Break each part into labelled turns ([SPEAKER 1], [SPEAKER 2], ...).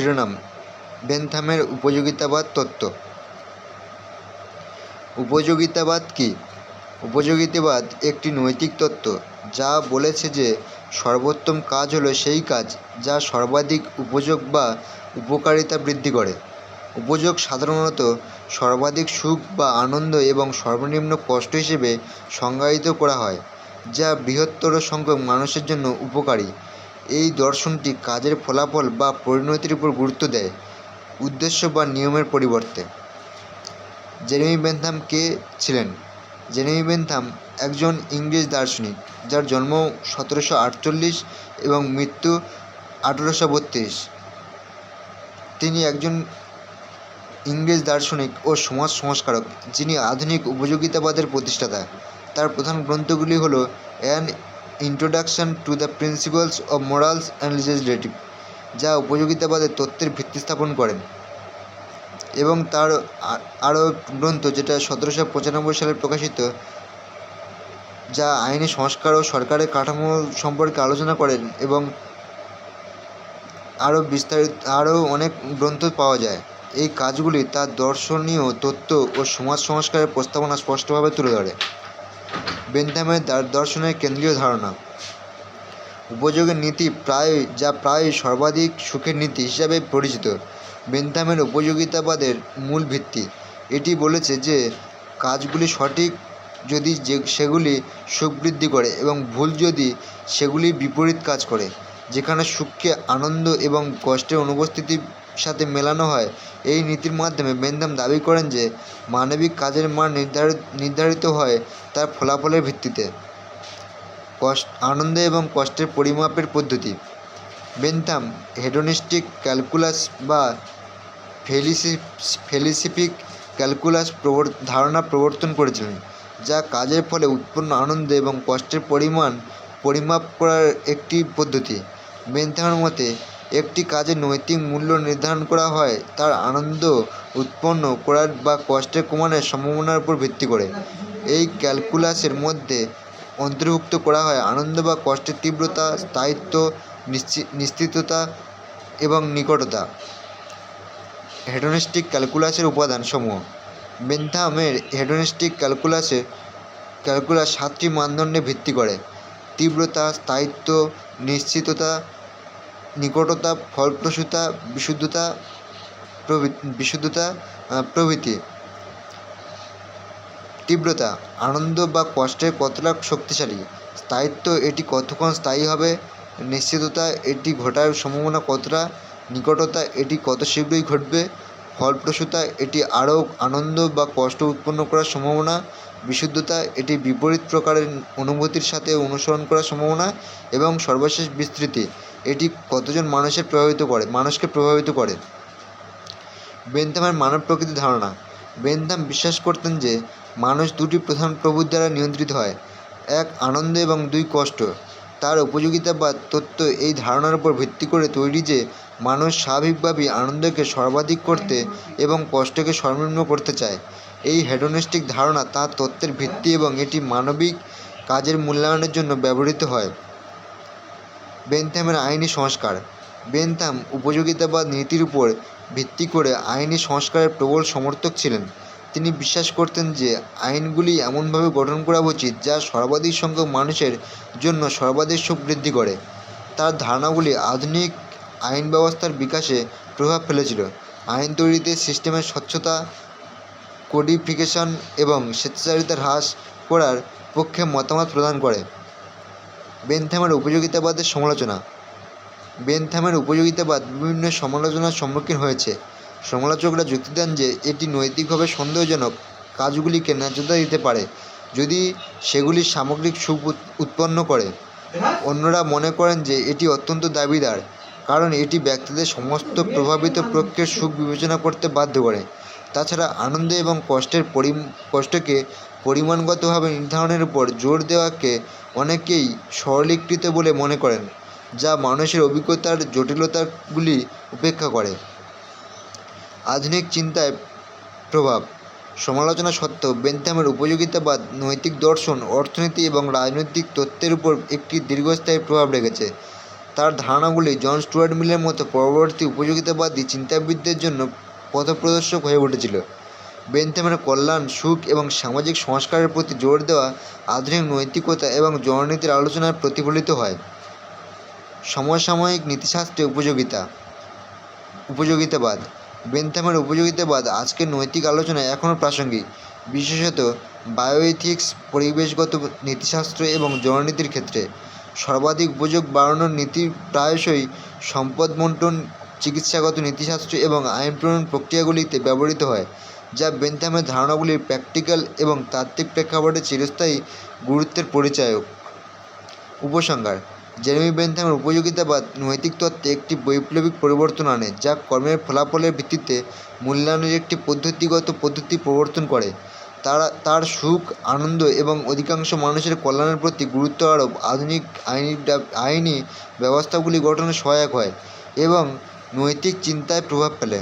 [SPEAKER 1] শিরোনাম, বেনথামের উপযোগিতাবাদ তত্ত্ব। উপযোগিতাবাদ কী? উপযোগিতাবাদ একটি নৈতিক তত্ত্ব, যা বলেছে যে সর্বোত্তম কাজ হলো সেই কাজ যা সর্বাধিক উপযোগ বা উপকারিতা বৃদ্ধি করে। উপযোগ সাধারণত সর্বাধিক সুখ বা আনন্দ এবং সর্বনিম্ন কষ্ট হিসেবে সংজ্ঞায়িত করা হয়, যা বৃহত্তর সংখ্যক মানুষের জন্য উপকারী। এই দর্শনটি কাজের ফলাফল বা পরিণতির উপর গুরুত্ব দেয়, উদ্দেশ্য বা নিয়মের পরিবর্তে। জেরেমি বেনথাম কে ছিলেন? জেরেমি বেনথাম একজন ইংরেজ দার্শনিক, যার জন্ম সতেরোশো আটচল্লিশ এবং মৃত্যু আঠেরোশো বত্রিশ। তিনি একজন ইংরেজ দার্শনিক ও সমাজ সংস্কারক, যিনি আধুনিক উপযোগিতাবাদের প্রতিষ্ঠাতা। তার প্রধান গ্রন্থগুলি হল an introduction to the principles of morals and legislative যা উপযোগিতাবাদের তত্ত্বের ভিত্তি স্থাপন করেন। এবং তার আরও গ্রন্থ যেটা সতেরোশো পঁচানব্বই সালে প্রকাশিত, যা আইনি সংস্কার ও সরকারের কাঠামো সম্পর্কে আলোচনা করেন এবং আরও বিস্তারিত, আরও অনেক গ্রন্থ পাওয়া যায়। এই কাজগুলি তার দর্শনীয় তত্ত্ব ও সমাজ সংস্কারের প্রস্তাবনা স্পষ্টভাবে তুলে ধরে। বেনথামের দার- দর্শনের কেন্দ্রীয় ধারণা। উপযোগের নীতি প্রায়, যা প্রায় সর্বাধিক সুখের নীতি হিসাবে পরিচিত। বেন্থামের উপযোগিতাবাদের মূল ভিত্তি। এটি বলেছে যে, কাজগুলি সঠিক যদি যে, সেগুলি সুখ বৃদ্ধি করে এবং ভুল যদি সেগুলি বিপরীত কাজ করে, যেখানে সুখকে আনন্দ এবং কষ্টের অনুপস্থিতির সাথে মেলানো হয়। এই নীতির মাধ্যমে বেনথাম দাবি করেন যে, মানবিক কাজের মান নির্ধারিত নির্ধারিত হয় তার ফলাফলের ভিত্তিতে। কষ্ট, আনন্দ এবং কষ্টের পরিমাপের পদ্ধতি। বেনথাম হেডোনিস্টিক ক্যালকুলাস বা ফেলিসি, ফেলিসিফিক ক্যালকুলাস ধারণা প্রবর্তন করেছিলেন, যা কাজের ফলে উৎপন্ন আনন্দ এবং কষ্টের পরিমাণ পরিমাপ করার একটি পদ্ধতি। বেনথামের মতে একটি কাজের নৈতিক মূল্য নির্ধারণ করা হয়, তার আনন্দ উৎপন্ন করার বা কষ্টের কমানোর সম্ভাবনার উপর ভিত্তি করে। এই ক্যালকুলাসের মধ্যে অন্তর্ভুক্ত করা হয় আনন্দ বা কষ্টের তীব্রতা, স্থায়িত্ব, নিশ্চি নিশ্চিততা এবং নিকটতা। হেডোনিস্টিক ক্যালকুলাসের উপাদানসমূহ। বেনথামের হেডোনিস্টিক ক্যালকুলাসে ক্যালকুলাস সাতটি মানদণ্ডে ভিত্তি করে। তীব্রতা, স্থায়িত্ব, নিশ্চিততা নিকটতা, ফলপ্রসূতা, বিশুদ্ধতা বিশুদ্ধতা প্রভৃতি। তীব্রতা, আনন্দ বা কষ্টের কতটা শক্তিশালী? স্থায়িত্ব এটি কতক্ষণ স্থায়ী হবে? নিশ্চিততা এটি ঘটার সম্ভাবনা কতটা? নিকটতা এটি কত শীঘ্রই ঘটবে? ফলপ্রসূতা এটি আরও আনন্দ বা কষ্ট উৎপন্ন করার সম্ভাবনা? বিশুদ্ধতা এটি বিপরীত প্রকারের অনুভূতির সাথে অনুসরণ করার সম্ভাবনা? এবং সর্বশেষ বিস্তৃতি কতজন মানুষের প্রভাবিত করে? মানুষকে প্রভাবিত করে। বেনথামের মানব প্রকৃতির ধারণা। বেনথাম বিশ্বাস করতেন যে মানুষ দুটি প্রধান প্রভুর দ্বারা নিয়ন্ত্রিত হয়, এক আনন্দ এবং দুই কষ্ট। তার উপযোগিতাবাদ তত্ত্ব এই ধারণার উপর ভিত্তি করে তৈরি যে মানুষ স্বাভাবিকভাবেই আনন্দকে সর্বাধিক করতে এবং কষ্টকে সর্বনিম্ন করতে চায়। এই হেডোনিস্টিক ধারণা তার তত্ত্বের ভিত্তি এবং এটি মানবিক কাজের মূল্যায়নের জন্য ব্যবহৃত হয়। বেনথামের আইনি সংস্কার। বেনথাম উপযোগিতাবাদ নীতির উপর ভিত্তি করে আইনি সংস্কারের প্রবল সমর্থক ছিলেন। তিনি বিশ্বাস করতেন যে আইনগুলি এমনভাবে গঠন করা উচিত যা সর্বাধিক সংখ্যক মানুষের জন্য সর্বাধিক সুখ বৃদ্ধি করে। তার ধারণাগুলি আধুনিক আইন ব্যবস্থার বিকাশে প্রভাব ফেলেছিল। আইন তৈরিতে সিস্টেমের স্বচ্ছতা, কোডিফিকেশন এবং স্বেচ্ছাচারিতা হ্রাস করার পক্ষে মতামত প্রদান করে। বেনথামের উপযোগিতাবাদের সমালোচনা। বেনথামের উপযোগিতাবাদ বিভিন্ন সমালোচনার সম্মুখীন হয়েছে। সমালোচকরা যুক্তি দেন যে, এটি নৈতিকভাবে সন্দেহজনক, কাজগুলিকে ন্যায্যতা দিতে পারে, যদি সেগুলি সামগ্রিক সুখ উৎ- উৎপন্ন করে। অন্যরা মনে করেন যে, এটি অত্যন্ত দাবিদার, কারণ এটি ব্যক্তিদের সমস্ত প্রভাবিত পক্ষের সুখ বিবেচনা করতে বাধ্য করে। তাছাড়া আনন্দ এবং কষ্টের পরি কষ্টকে পরিমাণগতভাবে নির্ধারণের উপর জোর দেওয়াকে অনেকেই সরলীকৃত বলে মনে করেন, যা মানুষের অভিজ্ঞতার জটিলতাগুলি উপেক্ষা করে। আধুনিক চিন্তায় প্রভাব, সমালোচনা সত্ত্বেও বেনথামের উপযোগিতাবাদ, নৈতিক দর্শন, অর্থনীতি এবং রাজনৈতিক তত্ত্বের উপর একটি দীর্ঘস্থায়ী প্রভাব রেখেছে। তার ধারণাগুলি জন স্টুয়ার্ট মিলের মতো পরবর্তী উপযোগিতাবাদী চিন্তাবিদদের জন্য পথপ্রদর্শক হয়ে উঠেছিল। বেন্থামের কল্যাণ, সুখ এবং সামাজিক সংস্কারের প্রতি জোর দেওয়া আধুনিক নৈতিকতা এবং জননীতির আলোচনায় প্রতিফলিত হয়। সমসাময়িক নীতিশাস্ত্রে উপযোগিতা, উপযোগিতাবাদ। বেন্থামের উপযোগিতাবাদ আজকের নৈতিক আলোচনায় এখনও প্রাসঙ্গিক। বিশেষত বায়োএথিক্স, পরিবেশগত নীতিশাস্ত্র এবং জননীতির ক্ষেত্রে। সর্বাধিক উপযোগ বাড়ানোর নীতি প্রায়শই সম্পদ বন্টন, চিকিৎসাগত নীতিশাস্ত্র এবং আইন প্রণয়ন প্রক্রিয়াগুলিতে ব্যবহৃত হয়। যা বেন্থামের ধারণাগুলির প্র্যাকটিক্যাল এবং তাত্ত্বিক প্রেক্ষাপটে চিরস্থায়ী গুরুত্বের পরিচায়ক। উপসংহার, জেরেমি বেন্থামের উপযোগিতাবাদ নৈতিক তত্ত্বে একটি বৈপ্লবিক পরিবর্তন আনে, যা কর্মের ফলাফলের ভিত্তিতে মূল্যায়নের একটি পদ্ধতিগত পদ্ধতি প্রবর্তন করে। তারা, তার সুখ, আনন্দ এবং অধিকাংশ মানুষের কল্যাণের প্রতি গুরুত্ব আরোপ আধুনিক আইনি আইনি ব্যবস্থাগুলি গঠনে সহায়ক হয় এবং নৈতিক চিন্তায় প্রভাব ফেলে।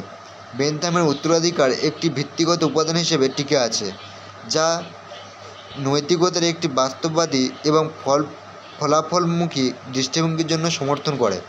[SPEAKER 1] বেন্থামের উত্তরাধিকার একটি ভিত্তিগত উপাদান হিসেবে টিকে আছে, যা নৈতিকতার একটি বাস্তববাদী এবং ফল, ফলাফলমুখী দৃষ্টিভঙ্গির জন্য সমর্থন করে।